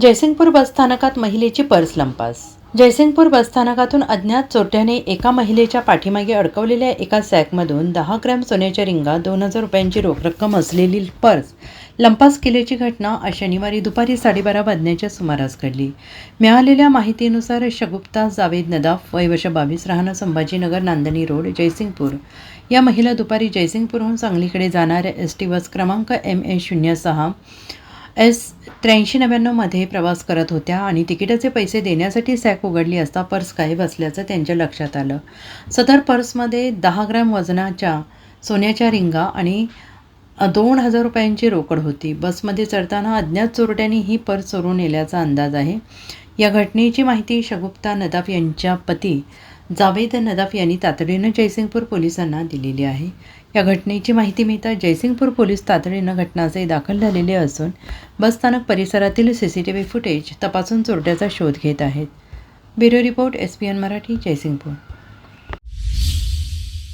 जयसिंगपूर बसस्थानकात महिलेची पर्स लंपास. जयसिंगपूर बसस्थानकातून अज्ञात चोरट्याने एका महिलेच्या पाठीमागे अडकवलेल्या एका सॅकमधून दहा ग्रॅम सोन्याच्या रिंगा दोन हजार रुपयांची रोख रक्कम असलेली पर्स लंपास केल्याची घटना आज शनिवारी दुपारी साडेबारा वाजण्याच्या सुमारास घडली. मिळालेल्या माहितीनुसार शगुप्ता जावेद नदाफ वय वर्ष बावीस राहणं संभाजीनगर नांदणी रोड जयसिंगपूर. या महिला दुपारी जयसिंगपूरहून सांगलीकडे जाणाऱ्या एस टी बस क्रमांक एम ए शून्य सहा एस त्र्याऐंशी नव्याण्णवमध्ये प्रवास करत होत्या आणि तिकिटाचे पैसे देण्यासाठी सॅक उघडली असता पर्स गायब असल्याचं त्यांच्या लक्षात आलं. सदर पर्समध्ये दहा ग्रॅम वजनाच्या सोन्याच्या रिंगा आणि दोन हजार रुपयांची रोकड होती. बसमध्ये चढताना अज्ञात चोरट्यांनी ही पर्स चोरून नेल्याचा अंदाज आहे. या घटनेची माहिती शगुप्ता नदाफ यांच्या पती जावेद नदाफ यांनी तातडीनं जयसिंगपूर पोलिसांना दिलेली आहे. या घटनेची माहिती मिळता जयसिंगपूर पोलीस तातडीनं घटनास्थळी दाखल झालेले असून बसस्थानक परिसरातील C C T V footage तपासून चोरट्याचा शोध घेत आहेत. Bureau report S P N Marathi Jaysingpur.